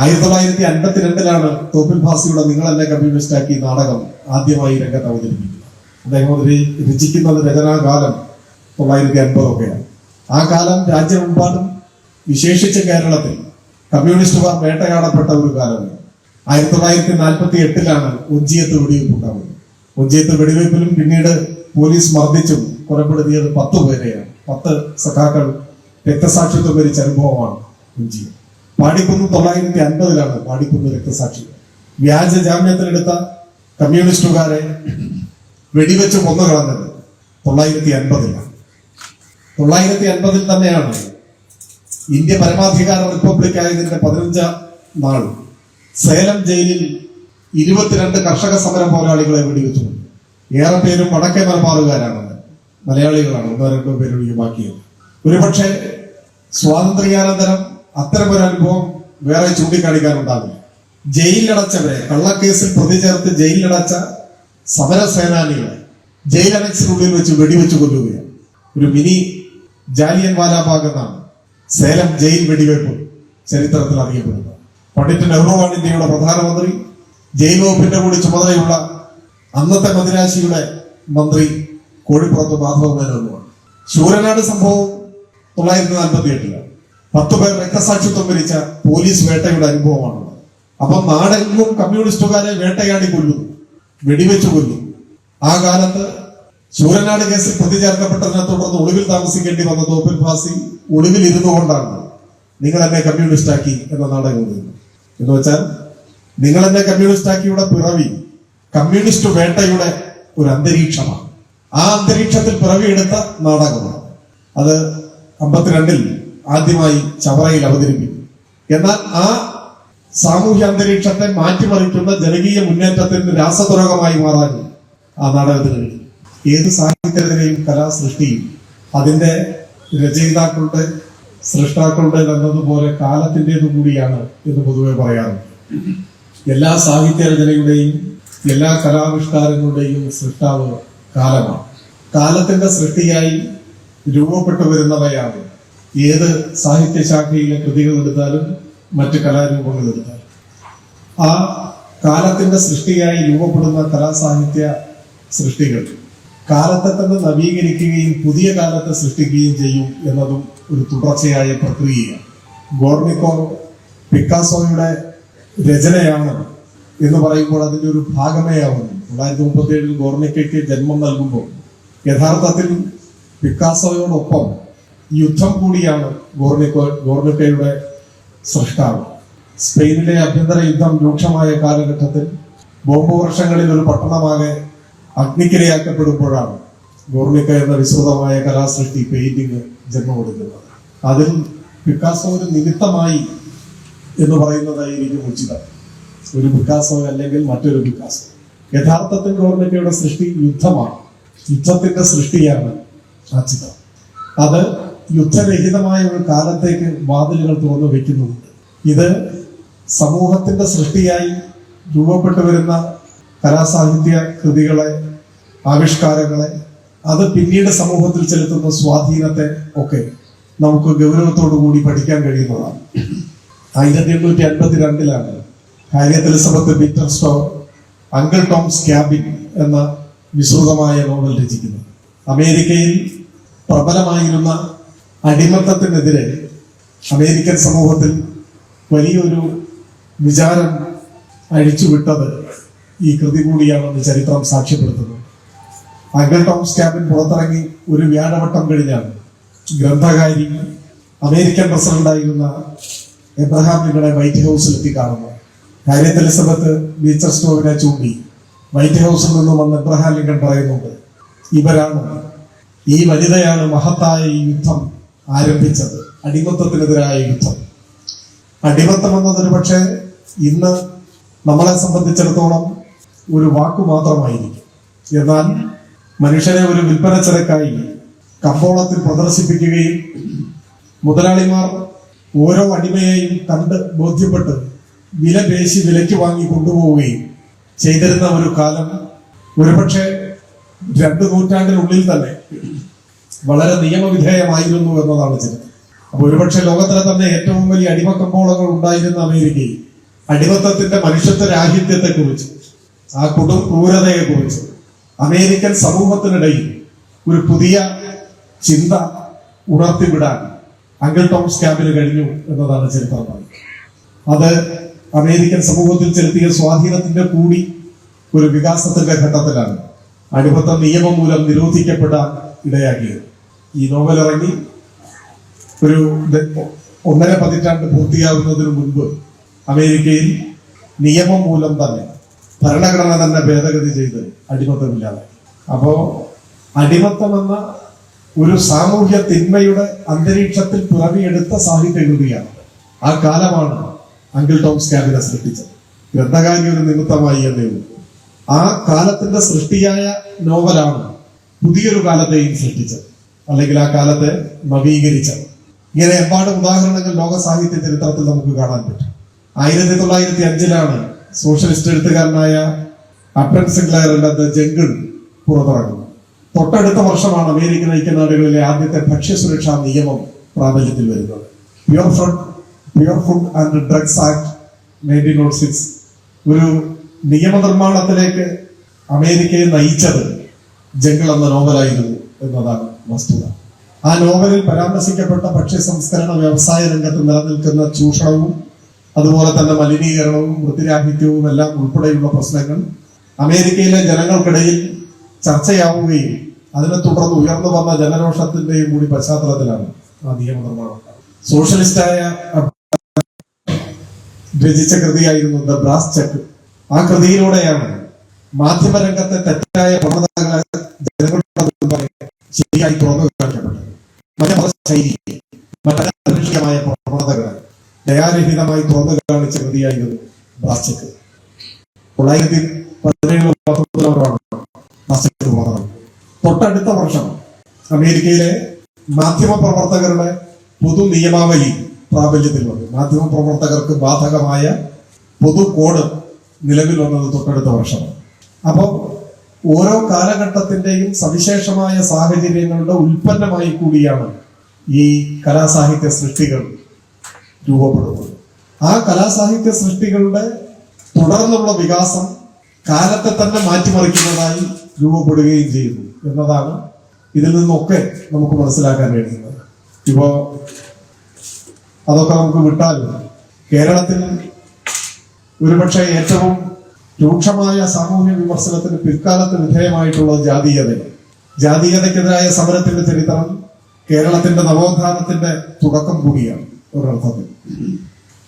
ആയിരത്തി തൊള്ളായിരത്തി അൻപത്തിരണ്ടിലാണ് തോപ്പിൽ ഭാസിയുടെ നിങ്ങൾ കമ്മ്യൂണിസ്റ്റ് ആക്കി നാടകം ആദ്യമായി രംഗത്ത് അവതരിപ്പിക്കുന്നത്. അദ്ദേഹം രചിക്കുന്നത് രചനാകാലം തൊള്ളായിരത്തി അൻപതൊക്കെയാണ്. ആ കാലം രാജ്യമെമ്പാടും വിശേഷിച്ച് കേരളത്തിൽ കമ്മ്യൂണിസ്റ്റുകാർ വേട്ടയാടപ്പെട്ട ഒരു കാലമാണ്. ആയിരത്തി തൊള്ളായിരത്തി നാൽപ്പത്തി എട്ടിലാണ് ഒഞ്ചിയത്ത് വെടിവെപ്പ് ഉണ്ടാവുന്നത്. ഒഞ്ചിയത്ത് വെടിവെപ്പിലും പിന്നീട് പോലീസ് മർദ്ദിച്ചും കൊലപ്പെടുത്തിയത് പത്ത് പേരെയാണ്. പത്ത് സഖാക്കൾ രക്തസാക്ഷിത്വം വരിച്ച അനുഭവമാണ് ഒഞ്ചിയം പാടിക്കുന്ന് തൊള്ളായിരത്തി അൻപതിലാണ് പാടിക്കുന്ന് രക്തസാക്ഷി. വ്യാജ ജാമ്യത്തിനെടുത്ത കമ്മ്യൂണിസ്റ്റുകാരെ വെടിവെച്ച് കൊന്നു കളഞ്ഞത് തൊള്ളായിരത്തി അൻപതിലാണ്. തൊള്ളായിരത്തി അൻപതിൽ തന്നെയാണ് ഇന്ത്യ പരമാധികാര റിപ്പബ്ലിക് ആയതിന്റെ പതിനഞ്ചാം നാൾ സേലം ജയിലിൽ ഇരുപത്തിരണ്ട് കർഷക സമര പോരാളികളെ വെടിവെച്ചു. ഏറെ പേരും വടക്കേ മലബാറുകാരാണ്. മലയാളികളാണ്. ഒന്നോ രണ്ടോ പേരൊഴികെ ബാക്കിയത് ഒരുപക്ഷെ സ്വാതന്ത്ര്യാനന്തരം അത്തരമൊരു അനുഭവം വേറെ ചൂണ്ടിക്കാണിക്കാനുണ്ടാവില്ല. ജയിലിലടച്ചവരെ കള്ളക്കേസിൽ പ്രതി ചേർത്ത് ജയിലിലടച്ച സമരസേനാനികളെ അനക്സിനുള്ളിൽ വെച്ച് വെടിവെച്ച് കൊല്ലുകയാണ്. ഒരു മിനി ജാലിയൻ വാലാബാഗ് എന്നാണ് സേലം ജയിൽ വെടിവെപ്പ് ചരിത്രത്തിൽ അറിയപ്പെടുന്നത്. പണ്ഡിറ്റ് നെഹ്റുവാണ് ഇന്ത്യയുടെ പ്രധാനമന്ത്രി. ജയിൽ വകുപ്പിന്റെ കൂടി ചുമതലയുള്ള അന്നത്തെ മദിരാശിയുടെ മന്ത്രി കോഴിപ്പുറത്ത് മാധവ മേനോനുമാണ് ശൂരനാട് സംഭവം തൊള്ളായിരത്തി നാൽപ്പത്തി എട്ടിലാണ് പത്ത് പേർ രക്തസാക്ഷിത്വം വരിച്ച പോലീസ് വേട്ടയുടെ അനുഭവമാണ് അപ്പൊ നാടെങ്ങും കമ്മ്യൂണിസ്റ്റുകാരെ വേട്ടയാടി കൊല്ലുന്നു വെടിവെച്ച് കൊല്ലുന്നു ആ കാലത്ത് ശൂരനാട് കേസിൽ പ്രതി ചേർക്കപ്പെട്ടതിനെ തുടർന്ന് ഒളിവിൽ താമസിക്കേണ്ടി വന്ന തോപ്പിൽ ഫാസി ഒളിവിൽ ഇരുന്നു കൊണ്ടാണ് നിങ്ങൾ എന്നെ കമ്മ്യൂണിസ്റ്റ് ആക്കി എന്ന നാടകം എന്ന് വെച്ചാൽ നിങ്ങൾ എന്നെ കമ്മ്യൂണിസ്റ്റ് ആക്കിയുടെ പിറവി കമ്മ്യൂണിസ്റ്റ് വേട്ടയുടെ ഒരു അന്തരീക്ഷമാണ്. ആ അന്തരീക്ഷത്തിൽ പിറവിയെടുത്ത നാടകമാണ്. അത് അമ്പത്തിരണ്ടിൽ ആദ്യമായി ചവറയിൽ അവതരിപ്പിക്കും. എന്നാൽ ആ സാമൂഹ്യ അന്തരീക്ഷത്തെ മാറ്റിമറിക്കുന്ന ജനകീയ മുന്നേറ്റത്തിന് രാസതുരകമായി മാറാൻ ആ നാടകത്തിന് കഴിഞ്ഞു ഏത് സാഹിത്യത്തിലെയും കലാസൃഷ്ടിയും അതിന്റെ രചയിതാക്കളുടെ സൃഷ്ടാക്കളുടെ എന്നതുപോലെ കാലത്തിന്റെത് കൂടിയാണ് എന്ന് പൊതുവെ പറയാറുണ്ട്. എല്ലാ സാഹിത്യ രചനയുടെയും എല്ലാ കലാവിഷ്കാരങ്ങളുടെയും സൃഷ്ടാവ് കാലമാണ്. കാലത്തിന്റെ സൃഷ്ടിയായി രൂപപ്പെട്ടു വരുന്നവയാണ് ഏത് സാഹിത്യശാഖയിലെ കൃതികൾ എടുത്താലും മറ്റ് കലാരൂപങ്ങൾ എടുത്താലും. ആ കാലത്തിന്റെ സൃഷ്ടിയായി രൂപപ്പെടുന്ന കലാസാഹിത്യ സൃഷ്ടികൾ കാലത്തെ തന്നെ നവീകരിക്കുകയും പുതിയ കാലത്തെ സൃഷ്ടിക്കുകയും ചെയ്യും എന്നതും ഒരു തുടർച്ചയായ പ്രക്രിയയാണ്. ഗോർണിക്കോ പിക്കാസോയുടെ രചനയാണ് എന്ന് പറയുമ്പോൾ അതിന്റെ ഒരു ഭാഗമേ ആവുന്നു. തൊള്ളായിരത്തി മുപ്പത്തി ഏഴിൽ ഗോർണിക്കയ്ക്ക് ജന്മം നൽകുമ്പോൾ യഥാർത്ഥത്തിൽ പിക്കാസോയോടൊപ്പം യുദ്ധം കൂടിയാണ് ഗോർണിക്കോ ഗോർണിക്കയുടെ സൃഷ്ടാവ്. സ്പെയിനിലെ ആഭ്യന്തര യുദ്ധം രൂക്ഷമായ കാലഘട്ടത്തിൽ ബോംബ് വർഷങ്ങളിൽ ഒരു പട്ടണമാകെ അഗ്നിക്കിരയാക്കപ്പെടുമ്പോഴാണ് ഗോർണിക്ക എന്ന വിസ്തൃതമായ കലാസൃഷ്ടി പെയിന്റിങ് ജന്മം കൊടുക്കുന്നത്. അതിൽ പിക്കാസോ ഒരു നിമിത്തമായി എന്ന് പറയുന്നതായിരിക്കും ഉചിതം. ഒരു പിക്കാസോ അല്ലെങ്കിൽ മറ്റൊരു പിക്കാസോ. യഥാർത്ഥത്തിൽ ഗോർണിക്കയുടെ സൃഷ്ടി യുദ്ധമാണ്. യുദ്ധത്തിന്റെ സൃഷ്ടിയാണ് ആ ചിത്രം. അത് യുദ്ധരഹിതമായ ഒരു കാലത്തേക്ക് വാതിലുകൾ തുറന്നു വയ്ക്കുന്നുണ്ട് ഇത് സമൂഹത്തിന്റെ സൃഷ്ടിയായി രൂപപ്പെട്ടു വരുന്ന കലാസാഹിത്യ കൃതികളെ ആവിഷ്കാരങ്ങളെ അത് പിന്നീട് സമൂഹത്തിൽ ചെലുത്തുന്ന സ്വാധീനത്തെ ഒക്കെ നമുക്ക് ഗൗരവത്തോടു കൂടി പഠിക്കാൻ കഴിയുന്നതാണ്. ആയിരത്തി എണ്ണൂറ്റി അൻപത്തി രണ്ടിലാണ് Harriet Elizabeth Peter Stowe uncle Tom's cabin എന്ന വിശ്രുതമായ നോവൽ രചിക്കുന്നത്. അമേരിക്കയിൽ പ്രബലമായിരുന്ന അടിമത്തത്തിനെതിരെ അമേരിക്കൻ സമൂഹത്തിൽ വലിയൊരു വിചാരം അഴിച്ചുവിട്ടത് ഈ കൃതി കൂടിയാണെന്ന് ചരിത്രം സാക്ഷ്യപ്പെടുത്തുന്നത് അങ്കിൾ ടോംസ് സ്റ്റാബിൻ പുറത്തിറങ്ങി ഒരു വ്യാഴവട്ടം കഴിഞ്ഞാണ് ഗ്രന്ഥകാരി അമേരിക്കൻ പ്രസിഡന്റായിരുന്ന എബ്രഹാം നിങ്ങളെ വൈറ്റ് ഹൗസിലെത്തി കാണുന്നു കാര്യത്തിൽ എലിസബത്ത് ബീച്ചർ സ്റ്റോവിനെ ചൂണ്ടി വൈറ്റ് ഹൗസിൽ നിന്ന് വന്ന് എബ്രഹാം ലിങ്കൺ പറയുന്നുണ്ട് ഇവരാണ് ഈ വനിതയാണ് മഹത്തായ ഈ യുദ്ധം ആരംഭിച്ചത്. അടിമത്തത്തിനെതിരായ യുദ്ധം. അടിമത്തം എന്നതൊരു പക്ഷേ ഇന്ന് നമ്മളെ സംബന്ധിച്ചിടത്തോളം ഒരു വാക്കു മാത്രമായിരിക്കും. എന്നാൽ മനുഷ്യനെ ഒരു വിൽപ്പന ചരക്കായി കമ്പോളത്തിൽ പ്രദർശിപ്പിക്കുകയും മുതലാളിമാർ ഓരോ അടിമയെയും കണ്ട് ബോധ്യപ്പെട്ട് വില പേശി വിലയ്ക്ക് വാങ്ങി കൊണ്ടുപോവുകയും ചെയ്തിരുന്ന ഒരു കാലം ഒരുപക്ഷെ രണ്ടു നൂറ്റാണ്ടിനുള്ളിൽ തന്നെ വളരെ നിയമവിധേയമായിരുന്നു എന്നതാണ് ചരിത്രം അപ്പോൾ ഒരുപക്ഷെ ലോകത്തിലെ തന്നെ ഏറ്റവും വലിയ അടിമ കമ്പോളങ്ങൾ ഉണ്ടായിരുന്ന അമേരിക്കയിൽ അടിമത്തത്തിന്റെ മനുഷ്യത്വ രാഹിത്യത്തെ കുറിച്ച് ആ കൊടും ക്രൂരതയെ കുറിച്ച് അമേരിക്കൻ സമൂഹത്തിനിടയിൽ ഒരു പുതിയ ചിന്ത ഉണർത്തിവിടാൻ അങ്കിൾ ടോംസ് ക്യാമ്പിന് കഴിഞ്ഞു എന്നതാണ് ചരിത്രം അത് അമേരിക്കൻ സമൂഹത്തിൽ ചെലുത്തിയ സ്വാധീനത്തിന്റെ കൂടി ഒരു വികാസത്തിന്റെ ഘട്ടത്തിലാണ്. അടിമത്ത നിയമം മൂലം നിരോധിക്കപ്പെടാൻ ഇടയാക്കിയത്. ഈ നോവൽ ഇറങ്ങി ഒരു ഒന്നര പതിറ്റാണ്ട് പൂർത്തിയാകുന്നതിന് മുൻപ് അമേരിക്കയിൽ നിയമം മൂലം തന്നെ ഭരണഘടന തന്നെ ഭേദഗതി ചെയ്ത് അടിമത്തമില്ലാതെ അപ്പോ അടിമത്തമെന്ന ഒരു സാമൂഹ്യ തിന്മയുടെ അന്തരീക്ഷത്തിൽ പിറവിയെടുത്ത സാഹിത്യകൃതിയാണ് ആ കാലമാണ് അങ്കിൾ ടോംസ് ക്യാബിനെ സൃഷ്ടിച്ചത്. ഗ്രന്ഥകാരി ഒരു നിമിത്തമായി എന്നേ ആ കാലത്തിന്റെ സൃഷ്ടിയായ നോവലാണ് പുതിയൊരു കാലത്തെയും സൃഷ്ടിച്ചത് അല്ലെങ്കിൽ ആ കാലത്തെ നവീകരിച്ചത്. ഇങ്ങനെ എമ്പാടും ഉദാഹരണങ്ങൾ ലോക സാഹിത്യ ചരിത്രത്തിൽ നമുക്ക് കാണാൻ പറ്റും. ആയിരത്തി തൊള്ളായിരത്തി അഞ്ചിലാണ് സോഷ്യലിസ്റ്റ് എഴുത്തുകാരനായ അപ്രൻ സിംഗ്ലയറിന്റെ ദ ജംഗിൾ പുറത്തിറങ്ങുന്നത്. തൊട്ടടുത്ത വർഷമാണ് അമേരിക്കൻ ഐക്യനാടുകളിലെ ആദ്യത്തെ ഭക്ഷ്യസുരക്ഷാ നിയമം പ്രാബല്യത്തിൽ വരുന്നത്. Pure food pure food and drugs act nineteen nought six ഒരു നിയമനിർമ്മാണത്തിലേക്ക് അമേരിക്കയെ നയിച്ചത് ജംഗിൾ എന്ന നോവലായിരുന്നു എന്നതാണ് വസ്തുത ആ നോവലിൽ പരാമർശിക്കപ്പെട്ട ഭക്ഷ്യ സംസ്കരണ വ്യവസായ രംഗത്ത് നിലനിൽക്കുന്ന ചൂഷണവും അതുപോലെ തന്നെ മലിനീകരണവും വൃത്തിരാഹിത്യവും എല്ലാം ഉൾപ്പെടെയുള്ള പ്രശ്നങ്ങൾ അമേരിക്കയിലെ ജനങ്ങൾക്കിടയിൽ ചർച്ചയാവുകയും അതിനെ തുടർന്ന് ഉയർന്നു വന്ന ജനരോഷത്തിന്റെയും കൂടി പശ്ചാത്തലത്തിലാണ് ആ നിയമനിർമ്മാണം. സോഷ്യലിസ്റ്റായ രചിച്ച കൃതിയായിരുന്നു ദ ബ്രാസ് ചെക്ക് ആ കൃതിയിലൂടെയാണ് മാധ്യമരംഗത്തെ തെറ്റായ പ്രവണതകളെ ശരിയായി തുറന്നു പ്രവണതകളെ ദയാരഹിതമായി തുറന്നു കാണിച്ച കൃതിയായിരുന്നു ബ്രാസ് ചെക്ക് തൊള്ളായിരത്തി പതിനേഴ് തൊട്ടടുത്ത വർഷം അമേരിക്കയിലെ മാധ്യമ പ്രവർത്തകരുടെ പൊതു നിയമാവലി പ്രാബല്യത്തിൽ വന്നു. മാധ്യമ പ്രവർത്തകർക്ക് ബാധകമായ പൊതു കോഡ് നിലവിൽ വന്നത് തൊട്ടടുത്ത വർഷമാണ്. അപ്പോൾ ഓരോ കാലഘട്ടത്തിന്റെയും സവിശേഷമായ സാഹചര്യങ്ങളുടെ ഉൽപ്പന്നമായി കൂടിയാണ് ഈ കലാസാഹിത്യ സൃഷ്ടികൾ രൂപപ്പെടുന്നത്. ആ കലാസാഹിത്യ സൃഷ്ടികളുടെ തുടർന്നുള്ള വികാസം കാലത്തെ തന്നെ മാറ്റിമറിക്കുന്നതായി രൂപപ്പെടുകയും ചെയ്യുന്നു എന്നതാണ് ഇതിൽ നിന്നൊക്കെ നമുക്ക് മനസ്സിലാക്കാൻ കഴിയുന്നത്. ഇപ്പോ അതൊക്കെ നമുക്ക് വിട്ടാൽ കേരളത്തിൽ ഒരുപക്ഷെ ഏറ്റവും രൂക്ഷമായ സാമൂഹ്യ വിമർശനത്തിന് പിൽക്കാലത്ത് വിധേയമായിട്ടുള്ള ജാതീയത. ജാതീയതയ്ക്കെതിരായ സമരത്തിന്റെ ചരിത്രം കേരളത്തിന്റെ നവോത്ഥാനത്തിന്റെ തുടക്കം കൂടിയാണ് ഒരർത്ഥത്തിൽ.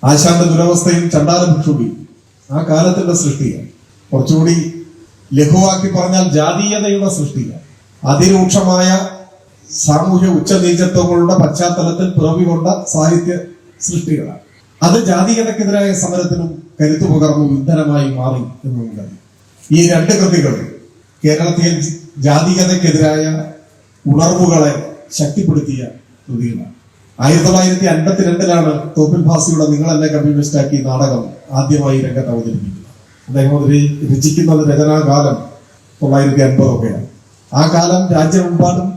ആശാന്റെ ദുരവസ്ഥയും ചണ്ടാല ഭിക്ഷുടിയും ആ കാലത്തിന്റെ സൃഷ്ടിയാണ്. കുറച്ചുകൂടി ലഘുവാക്കി പറഞ്ഞാൽ ജാതീയതയുടെ സൃഷ്ടിയാണ്. അതിരൂക്ഷമായ സാമൂഹ്യ ഉച്ചനീചത്വങ്ങളുടെ പശ്ചാത്തലത്തിൽ പിറവികൊണ്ട സാഹിത്യ സൃഷ്ടികളാണ്. അത് ജാതീയതക്കെതിരായ സമരത്തിനും കരുത്തു പകർന്നു ഇന്ധനമായി മാറി എന്നുണ്ട്. ഈ രണ്ട് കൃതികൾ കേരളത്തിൽ ജാതീയതക്കെതിരായ ഉണർവുകളെ ശക്തിപ്പെടുത്തിയ കൃതികളാണ്. ആയിരത്തി തൊള്ളായിരത്തി അൻപത്തിരണ്ടിലാണ് തോപ്പിൽ ഭാസിയുടെ നിങ്ങളെന്നെ കമ്മ്യൂണിസ്റ്റാക്കി നാടകം ആദ്യമായി രംഗത്ത് അവതരിപ്പിക്കുന്നത്. അദ്ദേഹം രചിക്കുന്നത് രചനാകാലം തൊള്ളായിരത്തി അൻപതൊക്കെയാണ്. ആ കാലം രാജ്യമെമ്പാടും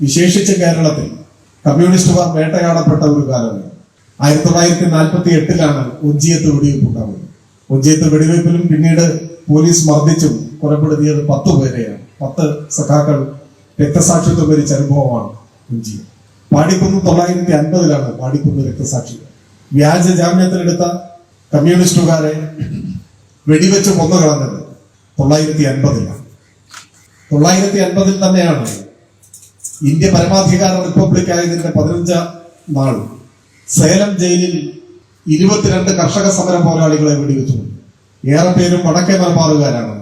വിശേഷിച്ച കേരളത്തിൽ കമ്മ്യൂണിസ്റ്റുകാർ വേട്ടയാടപ്പെട്ട ഒരു കാലമാണ്. ആയിരത്തി തൊള്ളായിരത്തി നാൽപ്പത്തി എട്ടിലാണ് ഒഞ്ചിയത്ത് വെടിവെപ്പ് ഉണ്ടാവുന്നത് ഒഞ്ചിയത്ത് വെടിവെയ്പ്പിലും പിന്നീട് പോലീസ് മർദ്ദിച്ചും കൊലപ്പെടുത്തിയത് പത്ത് പേരെയാണ്. പത്ത് സഖാക്കൾ രക്തസാക്ഷിത്വം വരിച്ച അനുഭവമാണ് ഒഞ്ചിയം പാടിക്കുന്ന് തൊള്ളായിരത്തി അൻപതിലാണ് പാടിക്കുന്ന് രക്തസാക്ഷി വ്യാജ ജാമ്യത്തിനെടുത്ത കമ്മ്യൂണിസ്റ്റുകാരെ വെടിവെച്ച് കൊന്നു കളഞ്ഞത് തൊള്ളായിരത്തി അൻപതിലാണ് തൊള്ളായിരത്തി അൻപതിൽ തന്നെയാണ് ഇന്ത്യ പരമാധികാര റിപ്പബ്ലിക് ആയതിന്റെ പതിനഞ്ചാം നാൾ സേലം ജയിലിൽ ഇരുപത്തിരണ്ട് കർഷക സമര പോരാളികളെ വെടിവെച്ചു. ഏറെ പേരും വടക്കേ മലബാറുകാരാണ്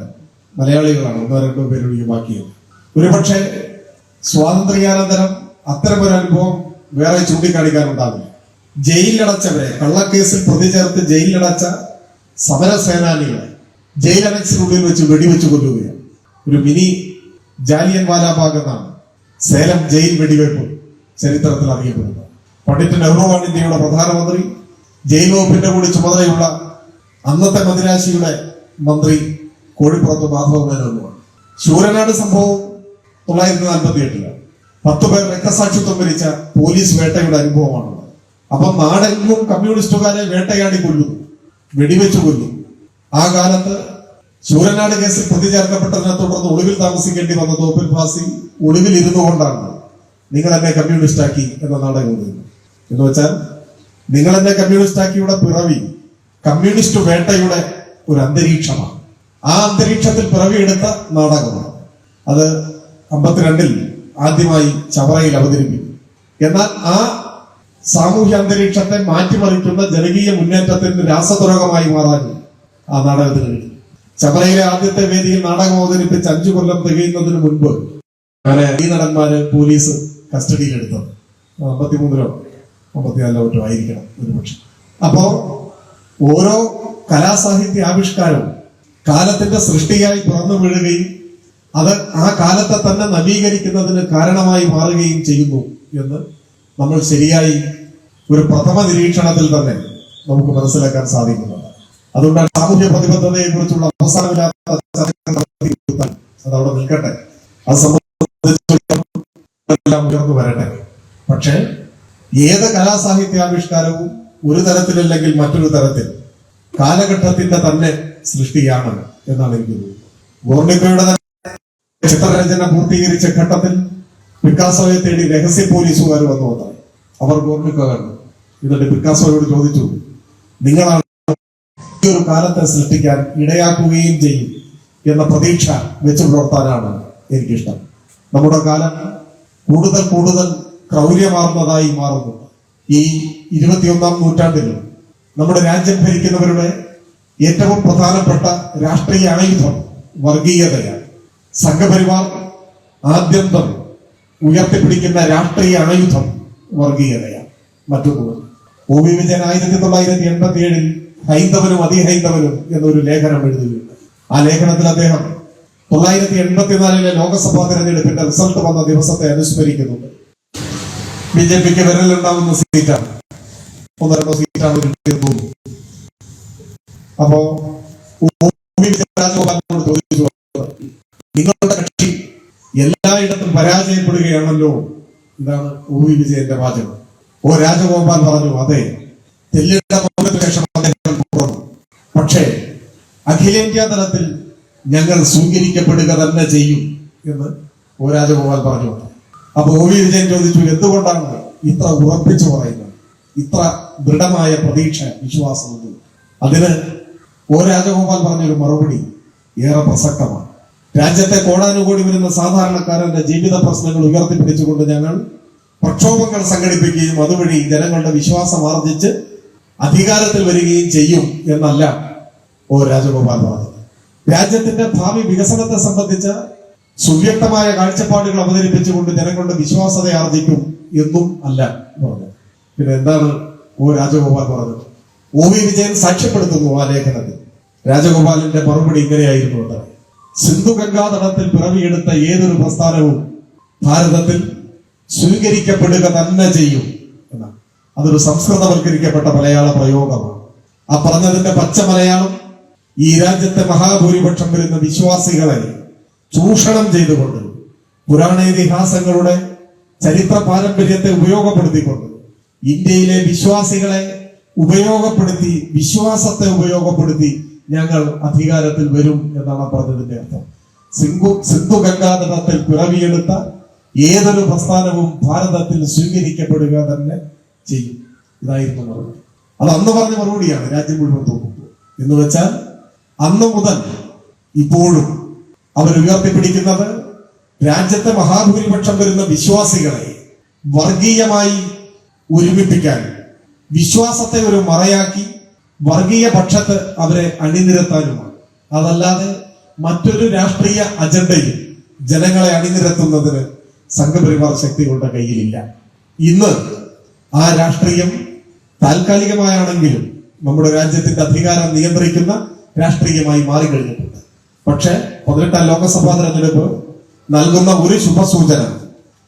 മലയാളികളാണ്. ഒന്നോ രണ്ടോ പേരൊഴികെ ബാക്കിയത് ഒരുപക്ഷെ സ്വാതന്ത്ര്യാനന്തരം അത്തരമൊരു അനുഭവം വേറെ ചൂണ്ടിക്കാണിക്കാനുണ്ടാവില്ല. ജയിലിലടച്ചവരെ കള്ളക്കേസിൽ പ്രതി ചേർത്ത് ജയിലിലടച്ച സമരസേനാനികളെ ജയിൽ വെച്ച് വെടിവെച്ച് കൊല്ലുകയാണ്. ഒരു മിനി ജാലിയൻ വാലാബാഗ് എന്നാണ് സേലം ജയിൽ വെടിവെപ്പ് ചരിത്രത്തിൽ അറിയപ്പെടുന്നത്. പണ്ഡിറ്റ് നെഹ്റുവാണ് ഇന്ത്യയുടെ പ്രധാനമന്ത്രി ജയിൽ കൂടി ചുമതലയുള്ള അന്നത്തെ മദിരാശിയുടെ മന്ത്രി കോഴിപ്പുറത്ത് മാധവ മേനോനുമാണ്. ശൂരനാട് സംഭവം തൊള്ളായിരത്തി നാൽപ്പത്തി എട്ടിലാണ് പത്ത് പേർ രക്തസാക്ഷിത്വം വരിച്ച പോലീസ് വേട്ടയുടെ അനുഭവമാണുള്ളത്. അപ്പൊ നാടെങ്ങും കമ്മ്യൂണിസ്റ്റുകാരെ വേട്ടയാടി കൊല്ലുന്നു വെടിവെച്ചു കൊല്ലും. ആ കാലത്ത് ശൂരനാട് കേസിൽ പ്രതി ചേർക്കപ്പെട്ടതിനെ തുടർന്ന് ഒളിവിൽ താമസിക്കേണ്ടി വന്ന തോപ്പിൽ ഫാസി ഒളിവിൽ ഇരുന്നു കൊണ്ടാണ് നിങ്ങൾ എന്നെ കമ്മ്യൂണിസ്റ്റ് ആക്കി എന്ന നാടകം എന്ന് വെച്ചാൽ നിങ്ങൾ എന്നെ കമ്മ്യൂണിസ്റ്റ് ആക്കിയുടെ പിറവി കമ്മ്യൂണിസ്റ്റ് വേട്ടയുടെ ഒരു അന്തരീക്ഷമാണ്. ആ അന്തരീക്ഷത്തിൽ പിറവിയെടുത്ത നാടകമാണ്. അത് അമ്പത്തിരണ്ടിൽ ആദ്യമായി ചവറയിൽ അവതരിപ്പിക്കും. എന്നാൽ ആ സാമൂഹ്യ അന്തരീക്ഷത്തെ മാറ്റിമറിക്കുന്ന ജനകീയ മുന്നേറ്റത്തിന് രാസതുരകമായി മാറാൻ ആ നാടകത്തിന് കഴിഞ്ഞു ചവറയിലെ ആദ്യത്തെ വേദിയിൽ നാടകം അവതരിപ്പിച്ച് അഞ്ചു കൊല്ലം തികയുന്നതിന് മുൻപ് അങ്ങനെ ഈ നടന്മാര് പോലീസ് കസ്റ്റഡിയിലെടുത്തത്. അമ്പത്തിമൂന്നിലോ മറ്റോ ആയിരിക്കണം ഒരുപക്ഷെ. അപ്പോ ഓരോ കലാസാഹിത്യ ആവിഷ്കാരവും കാലത്തിന്റെ സൃഷ്ടിയായി തുറന്നു വീഴുകയും അത് ആ കാലത്തെ തന്നെ നവീകരിക്കുന്നതിന് കാരണമായി മാറുകയും ചെയ്യുന്നു എന്ന് നമ്മൾ ശരിയായി ഒരു പ്രഥമ നിരീക്ഷണത്തിൽ തന്നെ നമുക്ക് മനസ്സിലാക്കാൻ സാധിക്കുന്നുണ്ട്. അതുകൊണ്ടാണ് സാമൂഹ്യ പ്രതിബദ്ധതയെ കുറിച്ചുള്ള അവസാനമില്ലാത്ത അത് അവിടെ നിൽക്കട്ടെ. അത് സംബന്ധിച്ചെല്ലാം ഉയർന്നു വരട്ടെ. പക്ഷേ ഏത് കലാസാഹിത്യാവിഷ്കാരവും ഒരു തരത്തിലല്ലെങ്കിൽ മറ്റൊരു തരത്തിൽ കാലഘട്ടത്തിന്റെ തന്നെ സൃഷ്ടിയാണ് എന്നാണ് എനിക്ക് തോന്നുന്നത്. തന്നെ ചിത്രരചന പൂർത്തീകരിച്ച ഘട്ടത്തിൽ പിക്കാസോയെ തേടി രഹസ്യ പോലീസുകാർ വന്നു അവർ ഗോർണിക്ക കണ്ടു. എന്നിട്ട് പിക്കാസോയോട് ചോദിച്ചു നിങ്ങളാണ് ഒരു കാലത്തെ സൃഷ്ടിക്കാൻ ഇടയാക്കുകയും ചെയ്യും എന്ന പ്രതീക്ഷ വെച്ചു പുലർത്താനാണ് എനിക്കിഷ്ടം. നമ്മുടെ കാലം കൂടുതൽ കൂടുതൽ ക്രൗര്യമാർന്നതായി മാറുന്നു. ഈ ഇരുപത്തിയൊന്നാം നൂറ്റാണ്ടിൽ നമ്മുടെ രാജ്യം ഭരിക്കുന്നവരുടെ ഏറ്റവും പ്രധാനപ്പെട്ട രാഷ്ട്രീയ ആയുധം വർഗീയതയാണ്. സംഘപരിവാർ ആദ്യന്തം ഉയർത്തിപ്പിടിക്കുന്ന രാഷ്ട്രീയ ആയുധം വർഗീയതയാണ്. മറ്റൊന്നുമല്ല ഒ വി വിജയൻ ആയിരത്തി തൊള്ളായിരത്തി എൺപത്തി ഏഴിൽ ഹൈന്ദവനും അതിഹൈന്ദവനും എന്നൊരു ലേഖനം എഴുതിയിട്ടുണ്ട്. ആ ലേഖനത്തിൽ അദ്ദേഹം തൊള്ളായിരത്തി എൺപത്തിനാലിലെ ലോക്സഭാ തെരഞ്ഞെടുപ്പിന്റെ റിസൾട്ട് വന്ന ദിവസത്തെ അനുസ്മരിക്കുന്നുണ്ട്. ബി ജെ പിക്ക് വിരലുണ്ടാവുന്ന സീറ്റാണ് ഒന്നോ രണ്ടോ സീറ്റാണ് കിട്ടിയെന്ന് അപ്പോ രാജഗോപാലിനോട് ചോദിച്ചു നിങ്ങളുടെ കക്ഷി എല്ലായിടത്തും പരാജയപ്പെടുകയാണല്ലോ ഇതാണ് ഒ വി വിജയന്റെ വാചകം. ഓ രാജഗോപാൽ പറഞ്ഞു അതെ തുടർന്നു പക്ഷേ അഖിലേന്ത്യാ തലത്തിൽ ഞങ്ങൾ സ്വീകരിക്കപ്പെടുക തന്നെ ചെയ്യും എന്ന് ഓ രാജഗോപാൽ പറഞ്ഞു. അപ്പൊ ഒ വി വിജയൻ ചോദിച്ചു എന്തുകൊണ്ടാണ് ഇത്ര ഉറപ്പിച്ചു പറയുന്നത്? ഇത്ര ദൃഢമായ പ്രതീക്ഷ വിശ്വാസം ഉണ്ട്?" അതിന് ഒ രാജഗോപാൽ പറഞ്ഞൊരു മറുപടി ഏറെ പ്രസക്തമാണ്. രാജ്യത്തെ കോടാനുകോടി വരുന്ന സാധാരണക്കാരന്റെ ജീവിത പ്രശ്നങ്ങൾ ഉയർത്തിപ്പിടിച്ചുകൊണ്ട് ഞങ്ങൾ പ്രക്ഷോഭങ്ങൾ സംഘടിപ്പിക്കുകയും അതുവഴി ജനങ്ങളുടെ വിശ്വാസം ആർജിച്ച് അധികാരത്തിൽ വരികയും ചെയ്യും എന്നല്ല ഓ രാജഗോപാൽ പറഞ്ഞത്. രാജ്യത്തിന്റെ ഭാവി വികസനത്തെ സംബന്ധിച്ച സുവ്യക്തമായ കാഴ്ചപ്പാടുകൾ അവതരിപ്പിച്ചുകൊണ്ട് ജനങ്ങളുടെ വിശ്വാസത ആർജിക്കും എന്നും അല്ല പറഞ്ഞു പിന്നെ എന്താണ് ഓ രാജഗോപാൽ പറഞ്ഞത്? ഒ വി വിജയൻ സാക്ഷ്യപ്പെടുത്തുന്നു ആ ലേഖനത്തിൽ. രാജഗോപാലിന്റെ മറുപടി ഇങ്ങനെയായിരുന്നു അത് സിന്ധു ഗംഗാതടത്തിൽ പിറവിയെടുത്ത ഏതൊരു പ്രസ്ഥാനവും ഭാരതത്തിൽ സ്വീകരിക്കപ്പെടുക തന്നെ ചെയ്യും എന്നാണ്. അതൊരു സംസ്കൃതവൽക്കരിക്കപ്പെട്ട മലയാള പ്രയോഗമാണ്. ആ പറഞ്ഞതിന്റെ പച്ച മലയാളം ഈ രാജ്യത്തെ മഹാഭൂരിപക്ഷം വരുന്ന വിശ്വാസികളെ ചൂഷണം ചെയ്തുകൊണ്ട് പുരാണ ഇതിഹാസങ്ങളുടെ ചരിത്ര പാരമ്പര്യത്തെ ഉപയോഗപ്പെടുത്തിക്കൊണ്ട് ഇന്ത്യയിലെ വിശ്വാസികളെ ഉപയോഗപ്പെടുത്തി വിശ്വാസത്തെ ഉപയോഗപ്പെടുത്തി ഞങ്ങൾ അധികാരത്തിൽ വരും എന്നാണ് പറഞ്ഞതിന്റെ അർത്ഥം. സിന്ധു സിന്ധു ഗംഗാതടത്തിൽ പിറവിയെടുത്ത ഏതൊരു പ്രസ്ഥാനവും ഭാരതത്തിൽ സ്വീകരിക്കപ്പെടുക തന്നെ ചെയ്യും. ഇതായിരുന്നു മറുപടി. അത് അന്ന് പറഞ്ഞ മറുപടിയാണ് രാജ്യം മുഴുവൻ തോന്നുന്നത് എന്ന് വെച്ചാൽ അന്ന് മുതൽ ഇപ്പോഴും അവർ ഉയർത്തിപ്പിടിക്കുന്നത് രാജ്യത്തെ മഹാഭൂരിപക്ഷം വരുന്ന വിശ്വാസികളെ വർഗീയമായി ഒരുമിപ്പിക്കാൻ വിശ്വാസത്തെ ഒരു മറയാക്കി വർഗീയ പക്ഷത്ത് അവരെ അണിനിരത്താനുമാണ്. അതല്ലാതെ മറ്റൊരു രാഷ്ട്രീയ അജണ്ടയിൽ ജനങ്ങളെ അണിനിരത്തുന്നതിന് സംഘപരിവാർ ശക്തികളുടെ കയ്യിലില്ല. ഇന്ന് ആ രാഷ്ട്രീയം താൽക്കാലികമായാണെങ്കിലും നമ്മുടെ രാജ്യത്തിന്റെ അധികാരം നിയന്ത്രിക്കുന്ന രാഷ്ട്രീയമായി മാറിക്കഴിഞ്ഞിട്ടുണ്ട്. പക്ഷേ പതിനെട്ടാം ലോക്സഭാ തെരഞ്ഞെടുപ്പ് നൽകുന്ന ഒരു ശുഭസൂചന.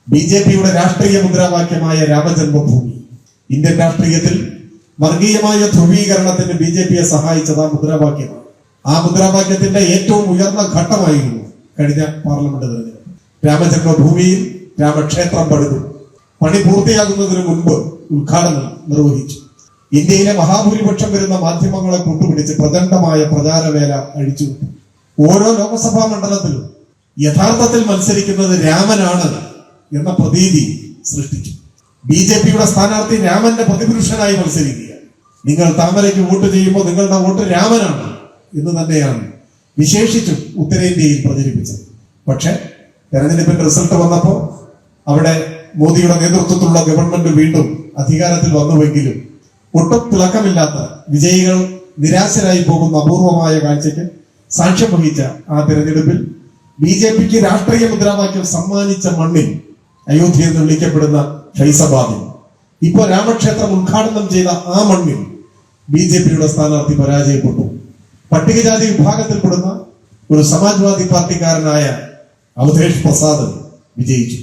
ബി ജെ പിയുടെ രാഷ്ട്രീയ മുദ്രാവാക്യമായ രാമജന്മഭൂമി. ഇന്ത്യൻ രാഷ്ട്രീയത്തിൽ വർഗീയമായ ധ്രുവീകരണത്തിന് ബി ജെ പിയെ സഹായിച്ചത് ആ മുദ്രാവാക്യമാണ്. ആ മുദ്രാവാക്യത്തിന്റെ ഏറ്റവും ഉയർന്ന ഘട്ടമായിരുന്നു കഴിഞ്ഞ പാർലമെന്റ് തെരഞ്ഞെടുപ്പ്. രാമജന്മഭൂമിയിൽ രാമക്ഷേത്രം പണിതു. പണി പൂർത്തിയാകുന്നതിന് മുൻപ് ഉദ്ഘാടനം നിർവഹിച്ചു. ഇന്ത്യയിലെ മഹാഭൂരിപക്ഷം വരുന്ന മാധ്യമങ്ങളെ കൂട്ടുപിടിച്ച് പ്രചണ്ഡമായ പ്രചാരവേല അഴിച്ചുവിട്ടു. ഓരോ ലോകസഭാ മണ്ഡലത്തിലും യഥാർത്ഥത്തിൽ മത്സരിക്കുന്നത് രാമനാണ് എന്ന പ്രതീതി സൃഷ്ടിച്ചു. ബി ജെ പിയുടെ സ്ഥാനാർത്ഥി രാമന്റെ പ്രതിപുരുഷനായി മത്സരിക്കുക. നിങ്ങൾ താമരയ്ക്ക് വോട്ട് ചെയ്യുമ്പോൾ നിങ്ങളുടെ വോട്ട് രാമനാണ് എന്ന് തന്നെയാണ് വിശേഷിച്ചും ഉത്തരേന്ത്യയിൽ പ്രചരിപ്പിച്ചത്. പക്ഷെ തെരഞ്ഞെടുപ്പിന്റെ റിസൾട്ട് വന്നപ്പോൾ അവിടെ മോദിയുടെ നേതൃത്വത്തിലുള്ള ഗവൺമെന്റ് വീണ്ടും അധികാരത്തിൽ വന്നുവെങ്കിലും ഒട്ടും തിളക്കമില്ലാത്ത വിജയികൾ നിരാശരായി പോകുന്ന അപൂർവമായ കാഴ്ചയ്ക്ക് സാക്ഷ്യം വഹിച്ച ആ തെരഞ്ഞെടുപ്പിൽ ബി ജെ പിക്ക് രാഷ്ട്രീയ മുദ്രാവാക്യം സമ്മാനിച്ച മണ്ണിൽ അയോധ്യ എന്ന് വിളിക്കപ്പെടുന്ന ഫൈസബാദിൽ ഇപ്പോൾ രാമക്ഷേത്രം ഉദ്ഘാടനം ചെയ്ത ആ മണ്ണിൽ ബി ജെ പിയുടെ സ്ഥാനാർത്ഥി പരാജയപ്പെട്ടു. പട്ടികജാതി വിഭാഗത്തിൽപ്പെടുന്ന ഒരു സമാജ്വാദി പാർട്ടിക്കാരനായ അവധേഷ് പ്രസാദ് വിജയിച്ചു.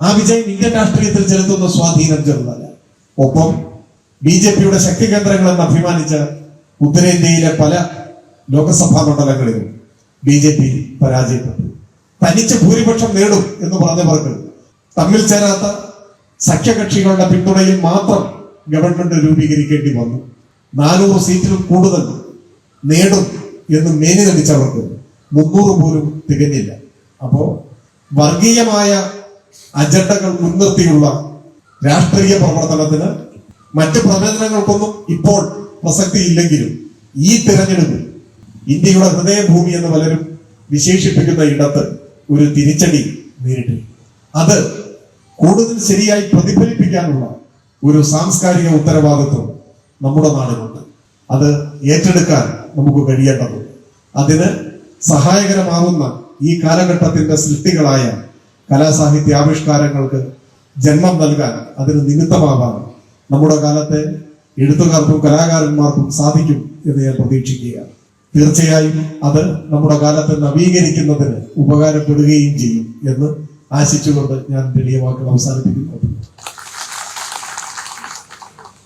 ആ വിജയം ഇന്ത്യൻ രാഷ്ട്രീയത്തിൽ ചെലുത്തുന്ന സ്വാധീനം ചെറുതല്ല. ഒപ്പം ബി ജെ പിയുടെ ശക്തി കേന്ദ്രങ്ങളെന്ന് അഭിമാനിച്ച ഉത്തരേന്ത്യയിലെ പല ലോകസഭാ മണ്ഡലങ്ങളിലും ബി ജെ പി പരാജയപ്പെട്ടു. തനിച്ച് ഭൂരിപക്ഷം നേടും എന്ന് പറഞ്ഞവർക്ക് തമ്മിൽ ചേരാത്ത സഖ്യകക്ഷികളുടെ പിന്തുണയിൽ മാത്രം ഗവൺമെന്റ് രൂപീകരിക്കേണ്ടി വന്നു. നാനൂറ് സീറ്റിലും കൂടുതൽ നേടും എന്ന് മേനി നടിച്ചവർക്ക് മുന്നൂറ് പോലും തികഞ്ഞില്ല. അപ്പോ വർഗീയമായ അജണ്ടകൾ മുൻനിർത്തിയുള്ള രാഷ്ട്രീയ പ്രവർത്തനത്തിന് മറ്റ് പ്രവചനങ്ങൾക്കൊന്നും ഇപ്പോൾ പ്രസക്തിയില്ലെങ്കിലും ഈ തിരഞ്ഞെടുപ്പ് ഇന്ത്യയുടെ ഹൃദയഭൂമി എന്ന് പലരും വിശേഷിപ്പിക്കുന്ന ഇടത്ത് ഒരു തിരിച്ചടി നേരിട്ടു അത് കൂടുതൽ ശരിയായി പ്രതിഫലിപ്പിക്കാനുള്ള ഒരു സാംസ്കാരിക ഉത്തരവാദിത്വം നമ്മുടെ നാടിനുണ്ട്. അത് ഏറ്റെടുക്കാൻ നമുക്ക് കഴിയേണ്ടതുണ്ട്. അതിന് സഹായകരമാകുന്ന ഈ കാലഘട്ടത്തിന്റെ സൃഷ്ടികളായ കലാസാഹിത്യ ആവിഷ്കാരങ്ങൾക്ക് ജന്മം നൽകാൻ അതിന് നിമിത്തമാവാൻ നമ്മുടെ കാലത്തെ എഴുത്തുകാർക്കും കലാകാരന്മാർക്കും സാധിക്കും എന്ന് ഞാൻ പ്രതീക്ഷിക്കുകയാണ്. തീർച്ചയായും അത് നമ്മുടെ കാലത്തെ നവീകരിക്കുന്നതിന് ഉപകാരപ്പെടുകയും ചെയ്യും എന്ന് ആശിച്ചുകൊണ്ട് ഞാൻ വലിയ വാക്കുകൾ അവസാനിപ്പിക്കുന്നു.